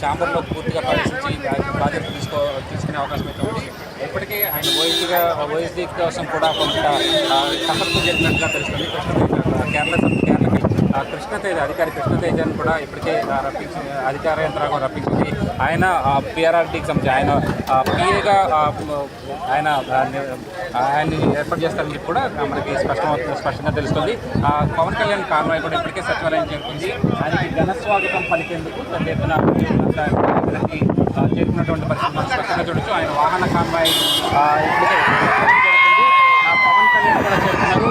ఛాంబర్లో పూర్తిగా పరిశీలించి బాధ్యత ప్రాజెక్ట్ తీసుకో తీసుకునే అవకాశం అయితే ఉంది. ఇప్పటికే ఆయన ఓఎస్డీగా ఓఎస్డీ కోసం కూడా కొంత కసరత్తు జరిగినట్టుగా తెలుస్తుంది. కేరళ కేరళ కృష్ణతేజ అధికారి కృష్ణతేజను కూడా ఇప్పటికే రప్పించింది రప్పించి అధికార యంత్రాంగం రప్పించింది. ఆయన పిఆర్ఆర్టీకి సంబంధించి ఆయన పిఏగా ఆయన ఆయన్ని ఏర్పాటు చేస్తారని చెప్పి కూడా మనకి స్పష్టమవుతుంది స్పష్టంగా తెలుస్తుంది. పవన్ కళ్యాణ్ కాన్వాయ్ కూడా ఇప్పటికే సచివాలయం చేరుకుంది. ఆయనకి ఘనస్వాగతం పలికేందుకు పెద్ద ఎత్తున చేరుకున్నటువంటి పరిస్థితి స్పష్టంగా చూడొచ్చు. ఆయన వాహన కాన్వాయ్ ఆ, ఇప్పటికే పవన్ కళ్యాణ్ కూడా చేరుకున్నారు.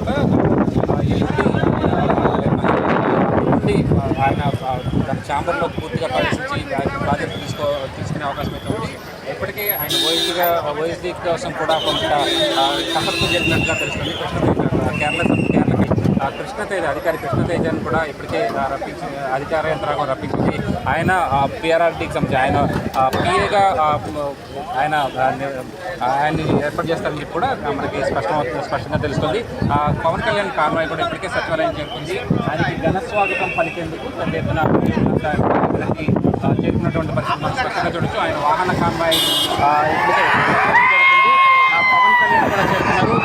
తర్వాత ఉండి ఆయన ఛాంబర్లో పూర్తిగా ప్రవేశించి ప్రాజెక్ట్ తీసుకో తీసుకునే అవకాశం అయితే ఉంది. ఇప్పటికీ ఆయన ఓఎస్డీగా ఓఎస్డీ కోసం కూడా కొంత ఆ, జరిగినట్టుగా తెలుస్తుంది. కేరళ కేరళకి కృష్ణతేజ అధికారి కృష్ణతేజను కూడా ఇప్పటికే రప్పించి అధికార యంత్రాంగం రప్పించింది ఆయన పిఆర్ఆర్టీకి సంబంధించి ఆయన పిఏగా ఆయన ఆయన ఆయన్ని ఏర్పాటు చేస్తారని చెప్పి కూడా మనకి స్పష్టం స్పష్టంగా తెలుస్తుంది. ఆ, పవన్ కళ్యాణ్ కామరాయ్ కూడా ఇప్పటికే సచివాలయం చేరుకుంది ఆయనకి ఘనస్వాగతం పలికేందుకు పెద్ద ఎత్తున చేరుకున్నటువంటి పరిస్థితి మనం స్పష్టంగా చూడొచ్చు. ఆయన వాహన కాన్వాయ్ ఆ, ఇప్పటికే పవన్ కళ్యాణ్ కూడా చేరుకున్నారు.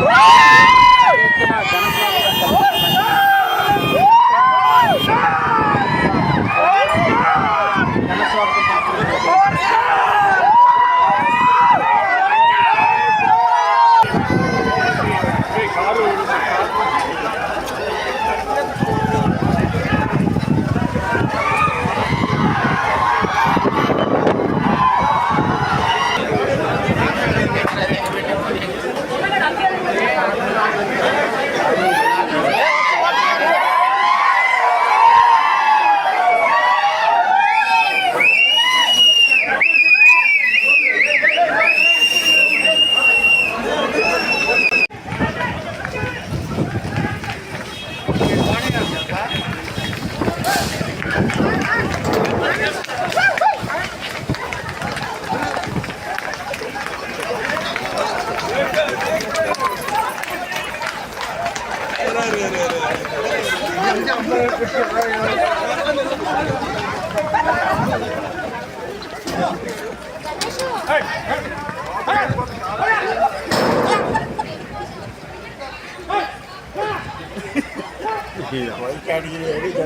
Abi Yeah.